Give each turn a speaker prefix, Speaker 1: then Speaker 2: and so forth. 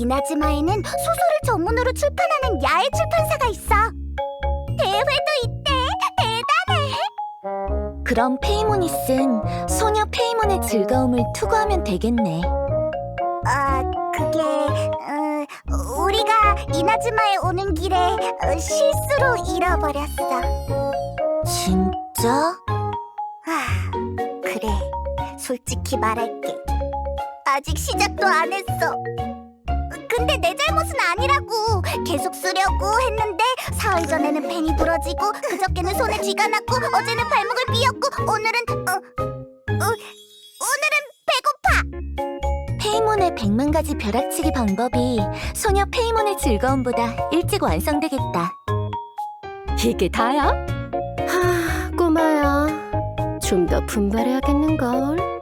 Speaker 1: 이나즈마에는 소설을 전문으로 출판하는 야외 출판사가 있어. 대회도 있대. 대단해.
Speaker 2: 그럼 페이모니스는 소녀 페이몬의 즐거움을 투구하면 되겠네.
Speaker 1: 아, 그게 어, 우리가 이나즈마에 오는 길에 어, 실수로 잃어버렸어.
Speaker 2: 진짜?
Speaker 1: 아, 그래. 솔직히 말할게. 아직 시작도 안 했어. 근데 내 잘못은 아니라고. 계속 쓰려고 했는데 사흘 전에는 펜이 부러지고 그저께는 손에 쥐가 났고 어제는 발목을 삐었고 오늘은 어, 어 오늘은 배고파.
Speaker 2: 페이몬의 백만 가지 벼락치기 방법이 소녀 페이몬의 즐거움보다 일찍 완성되겠다.
Speaker 3: 이게 다야? 하, 꼬마야. 좀 더 분발해야겠는걸.